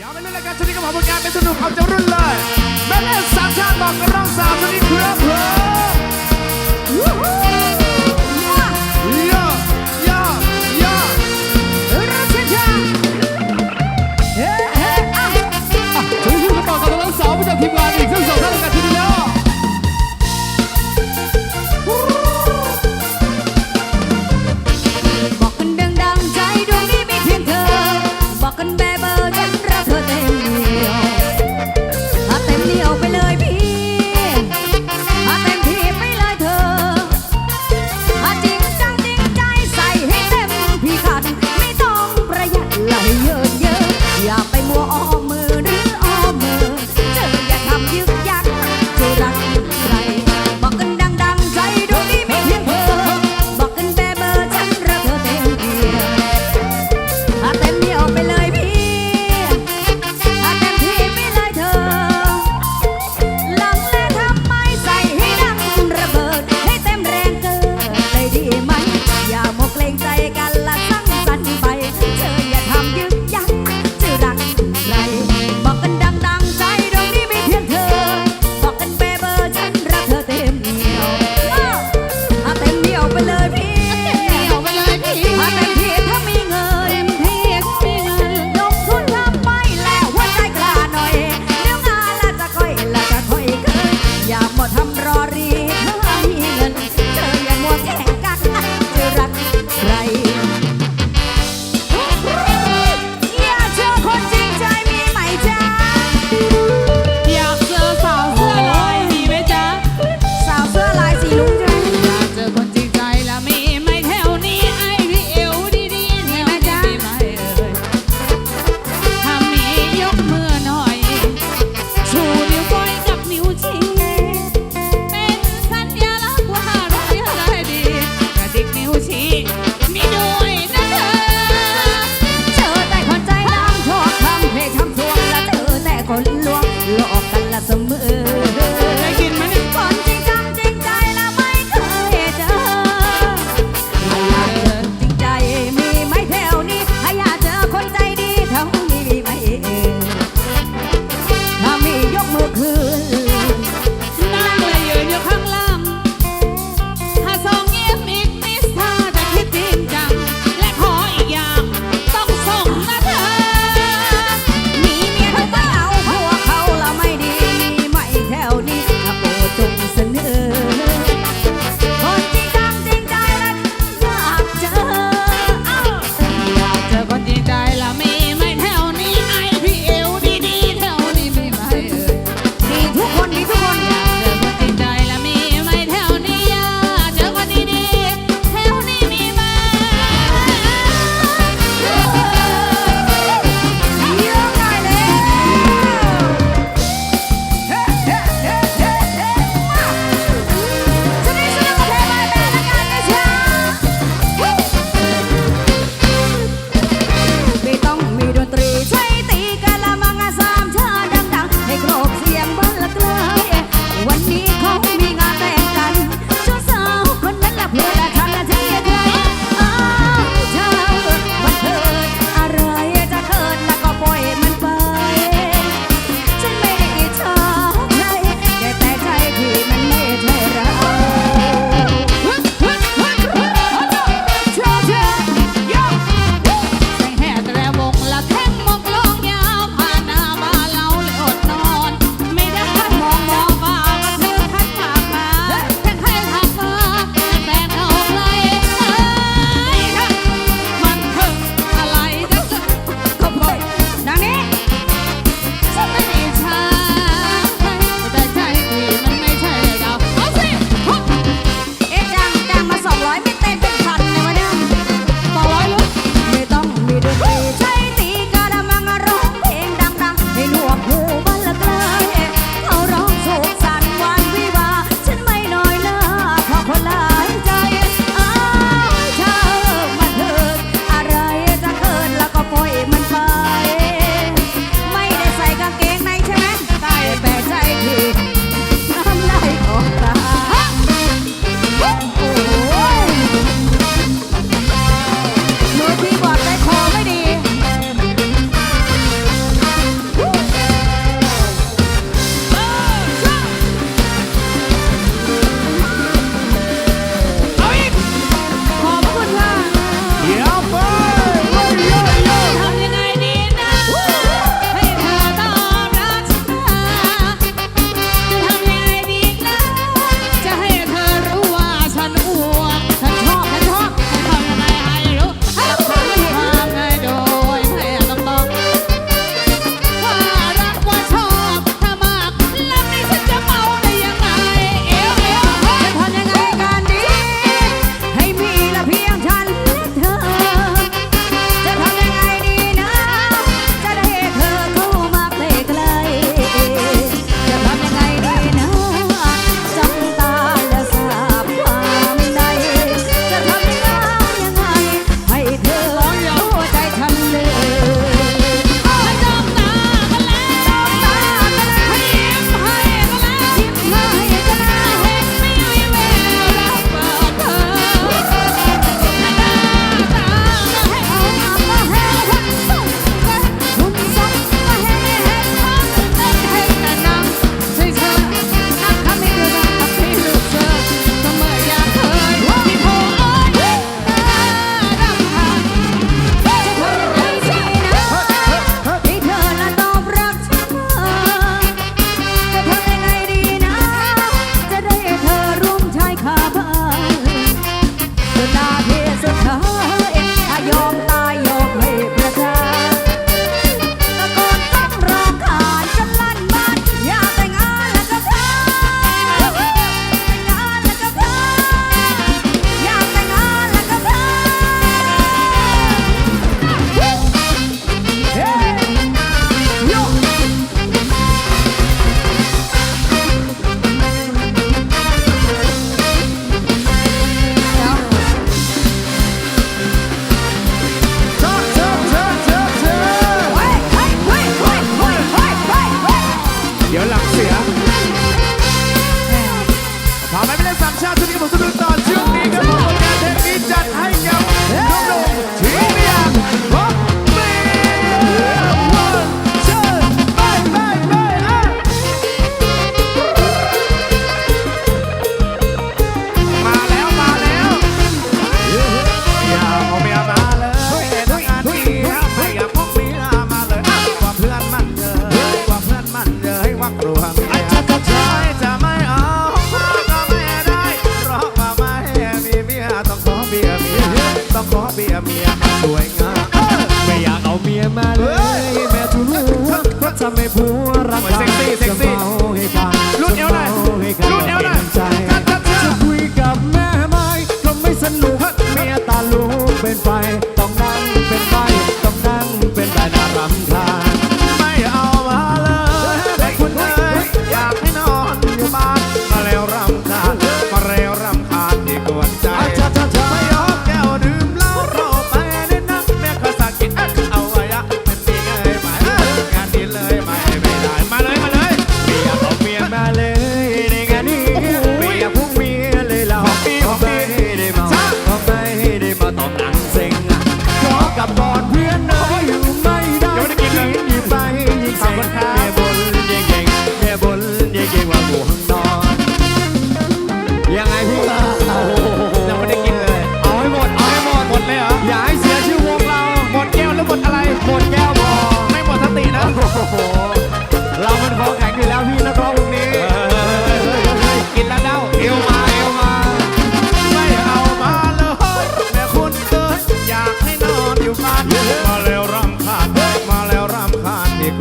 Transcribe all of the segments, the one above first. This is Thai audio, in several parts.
ย่าไปเล่นรายการชนิดกับผมการเป็นสนุกเอาจะรุ่นเลยแม่เล่นสามชาติบอกกระร้องสามชนิดครับผมย่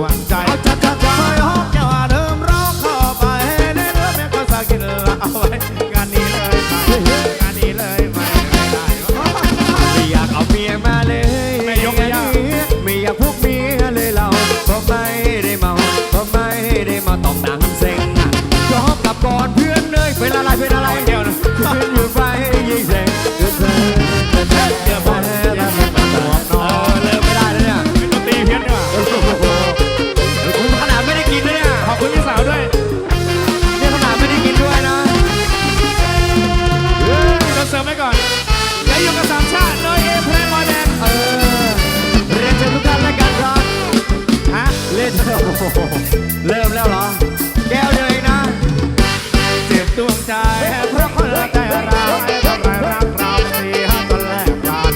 หวังใจเอาจัดจัดจะไม่ฮอกจะว่าเดิมร้องต่อไปในเรื่องแม่ก็สากินเอาไว้งานนี้เลยไหนนี้เลยไม่ได้ไม่อยากเอาเมียมาเลยไม่ยกมไม่อยากพวกเมียเลยเราเพราะไม่ได้เมาเพราะไม่ได้มาต้องหนังเซ็งชอบกับก่อนเพื่อนเลยเป็นอะไรเป็นอะไร เริ่มแล้วเหรอ แก้วเลยนะเจ็บดวงใจเพราะคนใจร้ายทำลายรักเราสีห้ามกันแลกกัน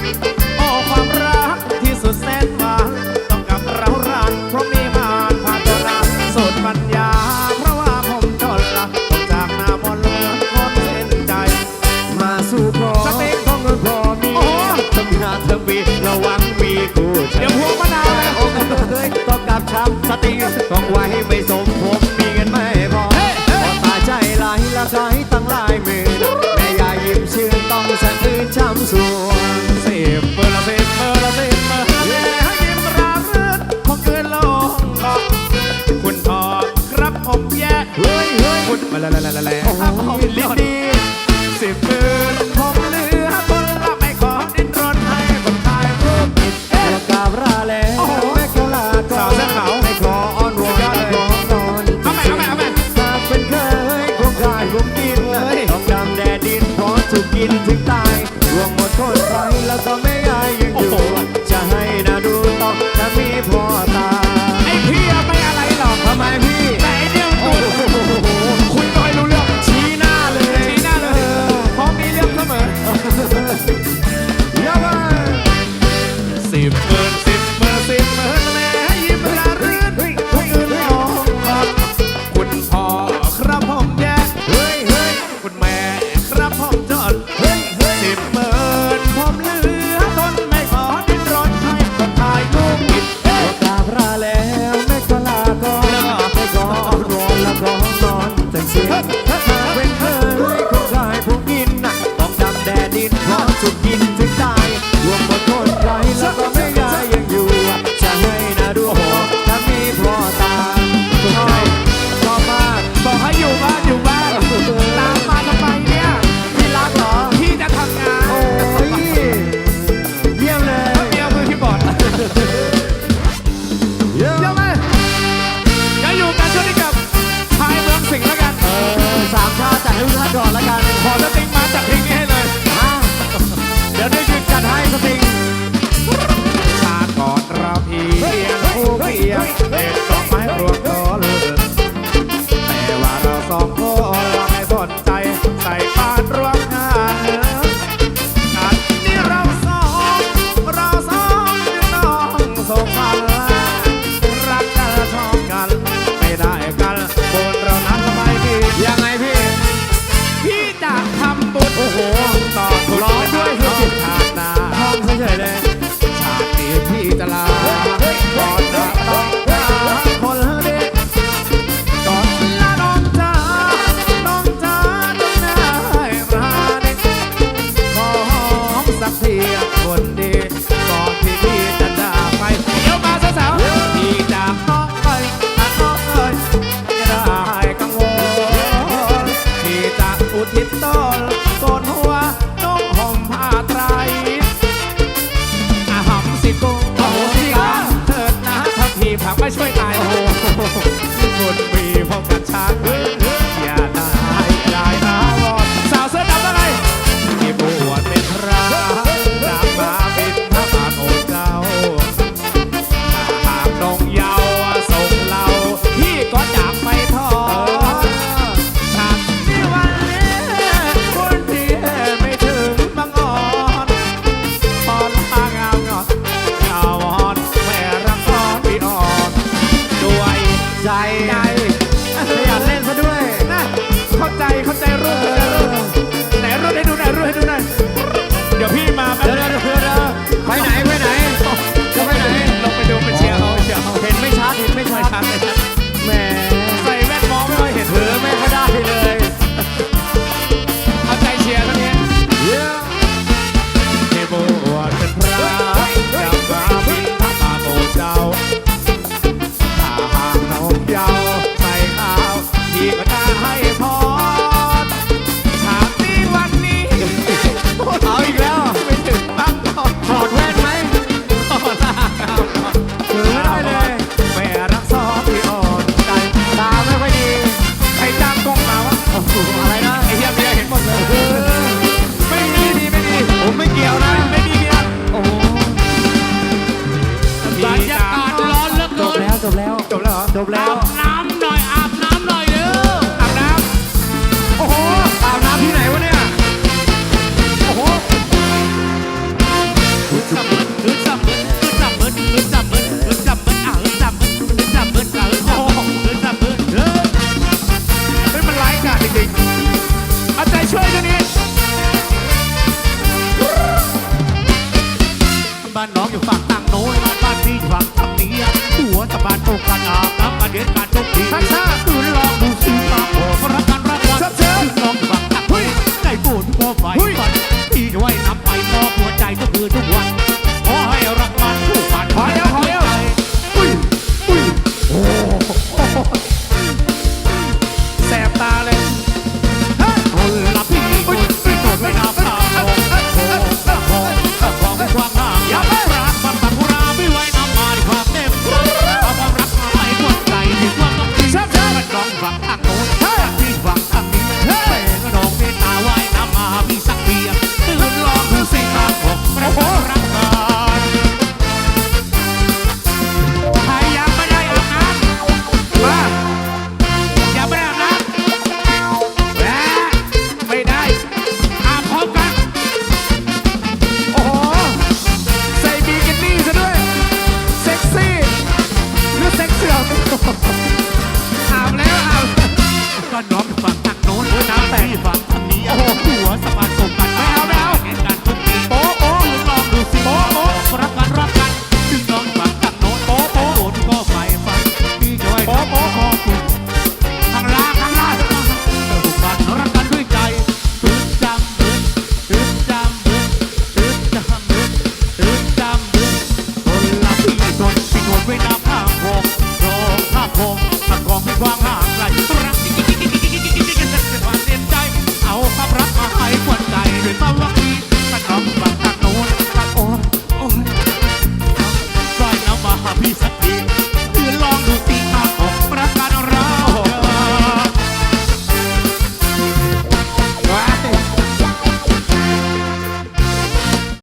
โอ้ความรักที่สุดแสนหวานต้องกับเรารันเพราะมีมานผ่านตัวรัสุดปัญญา เพราะว่าผมจนละต้องจากน้ามนเลาะหมดเส้นใจ มาสู่พอสเต็กของเงินพอมีทำงานทำวีระวังมีคู่เดี๋ยวพวงมะนาวเลยโอ้กันเลยต้องกับช้ำสติ ดี๋ย